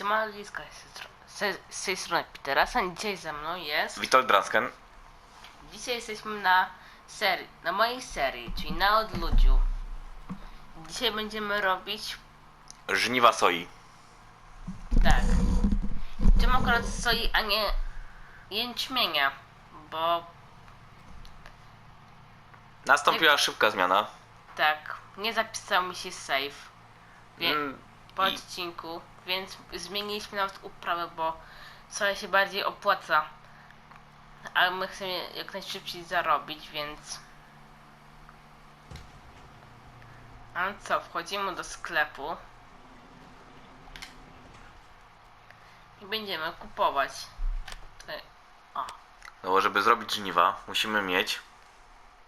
Siema Liska, z, tej strony Peterasa, dzisiaj ze mną jest... Witold Dransken. Dzisiaj jesteśmy na serii, na mojej serii, czyli na odludziu. Dzisiaj będziemy robić, Żniwa soi. tak, tym akurat soi, a nie jęczmienia, bo Nastąpiła szybka zmiana. tak, nie zapisał mi się save wie, Mm, po i- odcinku, więc zmieniliśmy nawet uprawę, bo soja się bardziej opłaca. Ale my chcemy jak najszybciej zarobić, więc... A co, wchodzimy do sklepu. I będziemy kupować. Tutaj, O, No bo żeby zrobić żniwa, musimy mieć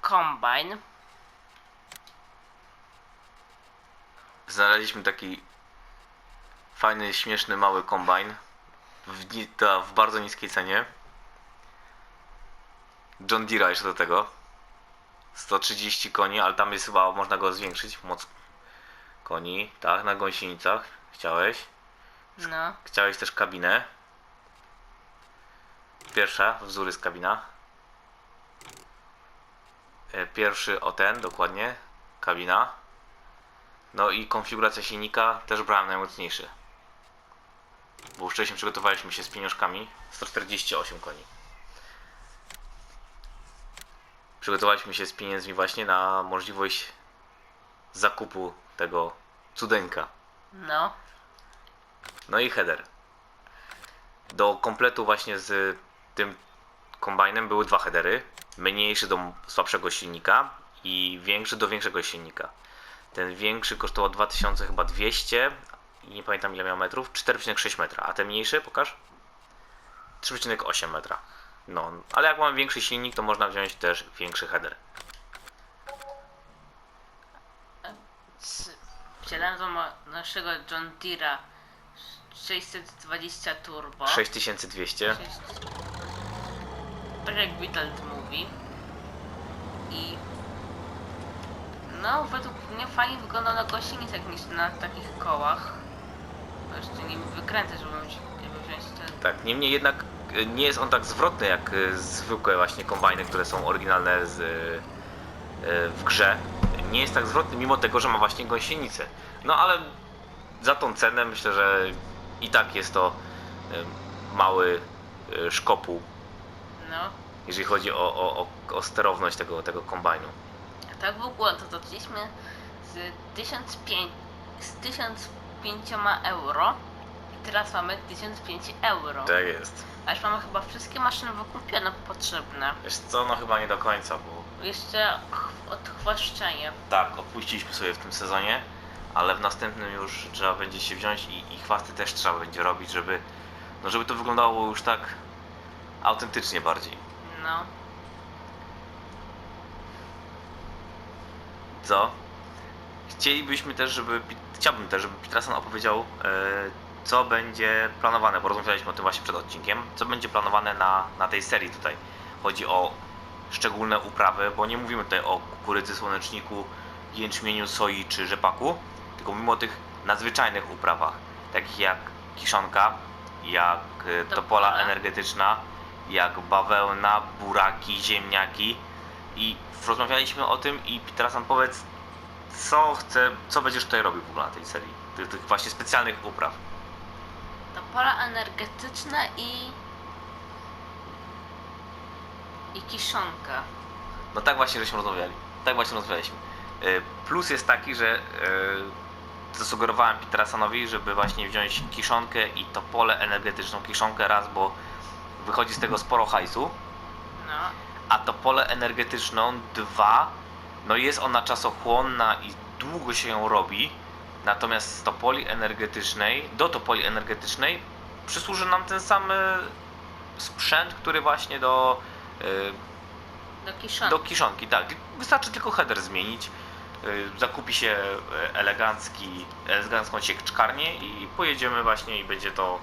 kombajn. Znaleźliśmy taki fajny, śmieszny, mały kombajn w, w bardzo niskiej cenie. John Deere jeszcze do tego. 130 koni, ale tam jest chyba, można go zwiększyć, moc koni, tak, na gąsienicach. Chciałeś. No, Chciałeś też kabinę. Pierwsza, wzór jest kabina. E, Pierwszy o ten, dokładnie, kabina. No i konfiguracja silnika też brałem najmocniejszy. Bo już wcześniej przygotowaliśmy się z pieniążkami. 148 koni. Przygotowaliśmy się z pieniędzmi właśnie na możliwość zakupu tego cudeńka. no, No i header. Do kompletu właśnie z tym kombajnem były dwa headery. Mniejszy do słabszego silnika i większy do większego silnika. Ten większy kosztował 2000 chyba 200 i nie pamiętam ile miał metrów, 4,6 metra, a ten mniejszy, pokaż? 3,8 metra. No, ale jak mamy większy silnik, to można wziąć też większy header. Wsiadałem do naszego John Deere'a 620 Turbo. 6200. Sześć- Tak jak Witold mówi. I no, według mnie fajnie wygląda na gąsienicach niż na takich kołach. To jeszcze nie wykręcę, żeby, wzi- żeby wziąć ten... Tak, niemniej jednak e, nie jest on tak zwrotny jak e, zwykłe właśnie kombajny, które są oryginalne z, e, e, w grze. Nie jest tak zwrotny, mimo tego, że ma właśnie gąsienicę. No ale za tą cenę myślę, że i tak jest to e, mały e, szkopuł, No. jeżeli chodzi o, o, o, o sterowność tego, tego kombajnu. A tak w ogóle to zaczęliśmy z 1005, z 1005 euro i teraz mamy 1005 euro. Tak jest. Aż mamy chyba wszystkie maszyny wykupione potrzebne. Wiesz co, no chyba nie do końca, bo Jeszcze ch- odchwaszczenie. Tak, odpuściliśmy sobie w tym sezonie, ale w następnym już trzeba będzie się wziąć i, i chwasty też trzeba będzie robić, żeby, no żeby to wyglądało już tak autentycznie bardziej. No. Co? Chcielibyśmy też, żeby, chciałbym też, żeby Peterson opowiedział, e, co będzie planowane, bo rozmawialiśmy o tym właśnie przed odcinkiem, co będzie planowane na, na tej serii tutaj. Chodzi o szczególne uprawy, bo nie mówimy tutaj o kukurydzy, słoneczniku, jęczmieniu, soi czy rzepaku, tylko mówimy o tych nadzwyczajnych uprawach, takich jak kiszonka, jak e, topola energetyczna, jak bawełna, buraki, ziemniaki i rozmawialiśmy o tym i nam powiedz, co chce, co będziesz tutaj robił w ogóle na tej serii, tych, tych właśnie specjalnych upraw. To pola energetyczne i... i kiszonka. No tak właśnie żeśmy rozmawiali. Tak właśnie rozmawialiśmy. Y, Plus jest taki, że y, zasugerowałem Peterasanowi, żeby właśnie wziąć kiszonkę i to pole energetyczną kiszonkę raz, bo wychodzi z tego sporo hajsu, No. a to pole energetyczną dwa, no jest ona czasochłonna i długo się ją robi, natomiast z topoli energetycznej, do topoli energetycznej przysłuży nam ten sam y, sprzęt, który właśnie do y, Do kiszonki. do kiszonki, tak. Wystarczy tylko header zmienić. y, Zakupi się elegancki, elegancką sieczkarnię i pojedziemy właśnie i będzie to,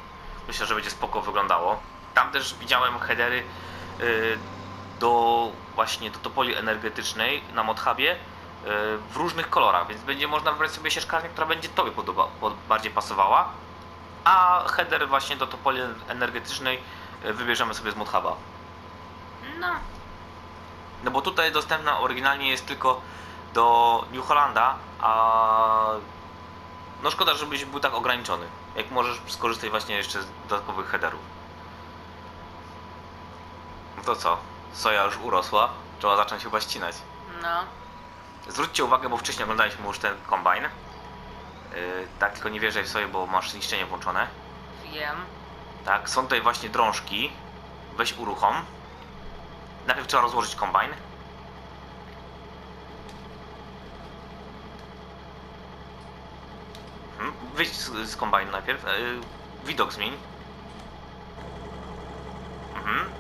myślę, że będzie spoko wyglądało. Tam też widziałem headery do właśnie do topoli energetycznej na Modhubie y, w różnych kolorach, więc będzie można wybrać sobie sieczkarnię, która będzie Tobie podoba, pod, bardziej pasowała A header właśnie do topoli energetycznej y, wybierzemy sobie z ModHuba. No, No bo tutaj dostępna oryginalnie jest tylko do New Hollanda, a no szkoda, żebyś był tak ograniczony. Jak możesz skorzystać właśnie jeszcze z dodatkowych headerów. No to co? Soja już urosła, trzeba zacząć chyba ścinać. no. Zwróćcie uwagę, bo wcześniej oglądaliśmy już ten kombajn. Yy, tak, tylko nie wierzaj w sobie, bo masz niszczenie włączone. Wiem. Tak, są tutaj właśnie drążki. Weź uruchom. Najpierw trzeba rozłożyć kombajn. Mhm. Wyjdź z, z kombajnu najpierw. Yy, widok zmień. Mhm.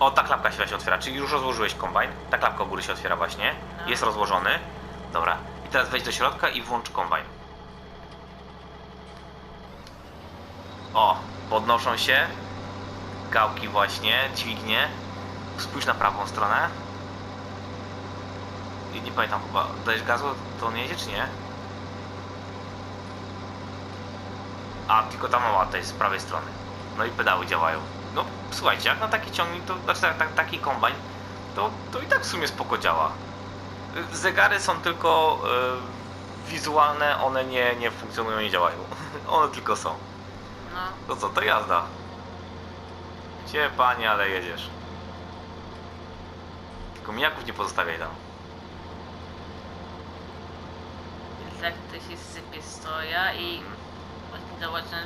O, ta klapka się właśnie otwiera, czyli już rozłożyłeś kombajn. Ta klapka u góry się otwiera właśnie. No. Jest rozłożony. Dobra. I teraz wejdź do środka i włącz kombajn. O, podnoszą się gałki właśnie, dźwignie. Spójrz na prawą stronę. I nie pamiętam chyba, dajesz gazu, to on jedzie czy nie? A, tylko ta mała tej z prawej strony. No i pedały działają. No słuchajcie, jak na taki ciągnik, to znaczy tak, tak, taki kombajn, to, to i tak w sumie spoko działa. Zegary są tylko y, wizualne, one nie, nie funkcjonują, nie działają. one tylko są. No, To co, to jazda. Cie panie, ale jedziesz. Tylko mijaków nie pozostawiaj tam. jak to się sypie stoja i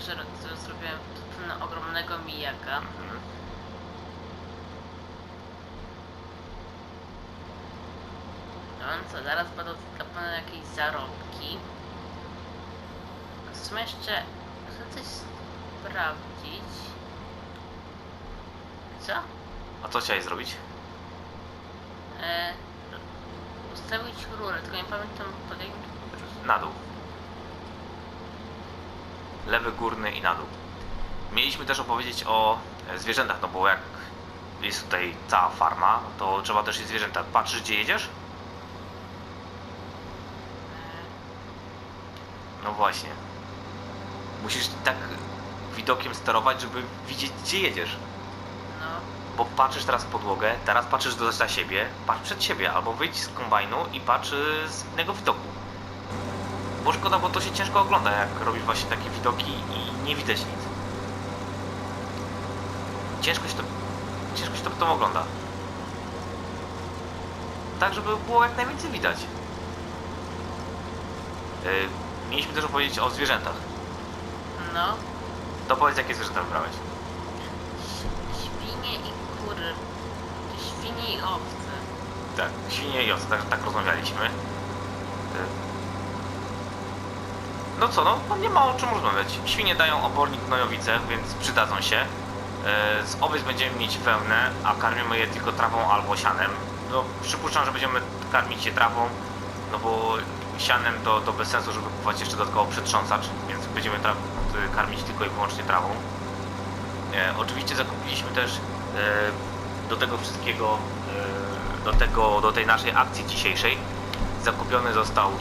że ro- że zrobiłem pewno ogromnego mijaka. No co, zaraz będą zaklepane jakieś zarobki. W sumie jeszcze chcę coś sprawdzić. Co? A co chciałeś zrobić? E, ustawić rurę, tylko nie pamiętam pod jakim... Na dół. Lewy górny i na dół. Mieliśmy też opowiedzieć o e, zwierzętach, no bo jak jest tutaj cała farma, to trzeba też i zwierzęta. Patrzysz gdzie jedziesz? No właśnie. Musisz tak widokiem sterować, żeby widzieć gdzie jedziesz. No, Bo patrzysz teraz w podłogę, teraz patrzysz do za siebie, patrz przed siebie, albo wyjdź z kombajnu i patrz z innego widoku. Bo szkoda, bo to się ciężko ogląda, jak robisz właśnie takie widoki i nie widać nic. Ciężko się to, ciężko się to potem ogląda. Tak, żeby było jak najwięcej widać. Y, mieliśmy też opowiedzieć o zwierzętach. no. To powiedz, jakie zwierzęta wybrałeś. Świnie i kury. Świnie i owce. Tak, świnie i owce, tak, tak rozmawialiśmy. Y, No co, no, no nie ma o czym rozmawiać. Świnie dają obornik gnojowice, więc przydadzą się. Y, Z owiec będziemy mieć wełnę, a karmimy je tylko trawą albo sianem. No, przypuszczam, że będziemy karmić je trawą, no bo sianem to, to bez sensu, żeby kupować jeszcze dodatkowo przetrząsacz, więc będziemy karmić tylko i wyłącznie trawą. E, oczywiście zakupiliśmy też e, do tego wszystkiego, e, do, tego, do tej naszej akcji dzisiejszej, zakupiony został e,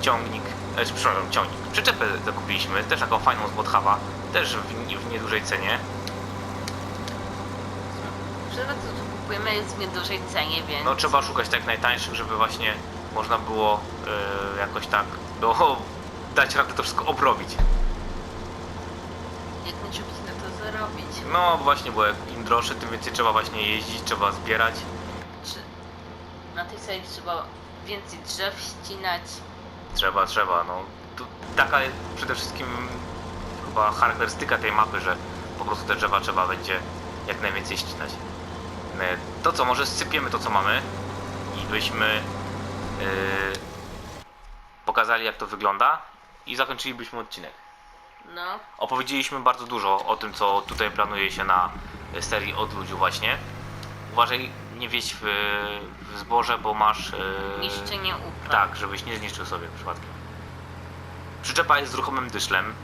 ciągnik, e, przepraszam, ciągnik, przyczepę zakupiliśmy, też taką fajną z Bothawa, też w, w niedużej cenie. Wszystko co tu kupujemy jest w niedużej cenie, więc... No trzeba szukać tak najtańszych, żeby właśnie można było e, jakoś tak no, dać radę to wszystko obrobić. Jak nie czuć na to zarobić. No właśnie, bo jak im droższy, tym więcej trzeba właśnie jeździć, trzeba zbierać. Czy na tej sali trzeba więcej drzew ścinać? Trzeba, trzeba, no. Tu taka jest przede wszystkim chyba charakterystyka tej mapy, że po prostu te drzewa trzeba będzie jak najwięcej ścinać. E, To co, może sypiemy to co mamy i byśmy yy, pokazali jak to wygląda i zakończylibyśmy odcinek. No, Opowiedzieliśmy bardzo dużo o tym, co tutaj planuje się na serii od ludziu właśnie. Uważaj, nie wieź w, w zboże, bo masz... Yy, niszczenie upraw. tak, żebyś nie zniszczył sobie przypadkiem. Przyczepa jest z ruchomym dyszlem.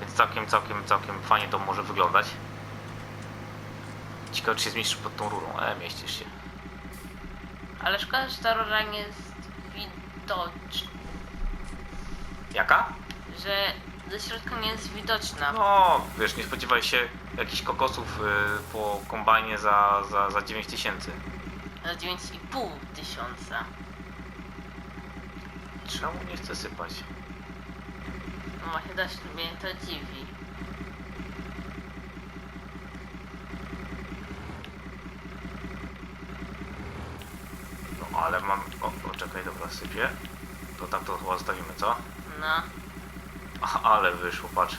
Więc całkiem, całkiem, całkiem fajnie to może wyglądać. Ciekawe, czy się zmieścisz pod tą rurą. E, mieścisz się. Ale szkoda, że ta rura nie jest widoczna. Jaka? że do środka nie jest widoczna. No, wiesz, nie spodziewaj się jakichś kokosów y, po kombajnie za, za, za 9 tysięcy. Za 9,5 tysiąca. Czemu nie chcę sypać? No właśnie też mnie to dziwi. No, ale mam... O, o czekaj, dobra, sypię. To tak to chyba zostawimy, co? No, A, ale wyszło, patrz.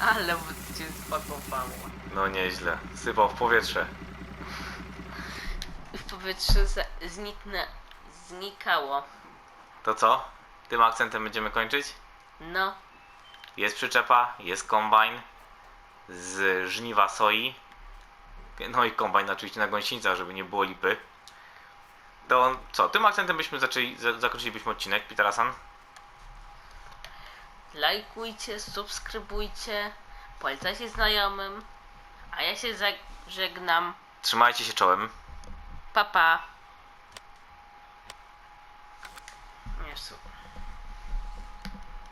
ale bo cię spakowało. No nieźle. Sypał w powietrze. W powietrzu za- zniknę, znikało. To co? Tym akcentem będziemy kończyć? No, Jest przyczepa, jest kombajn z żniwa soi. No i kombajn oczywiście na gąsienica, żeby nie było lipy. To co, tym akcentem byśmy zaczęli, za- zakończylibyśmy odcinek, Piterasan. lajkujcie, subskrybujcie, polecajcie znajomym. A ja się żegnam. Trzymajcie się czołem. Pa, pa. Nie, super.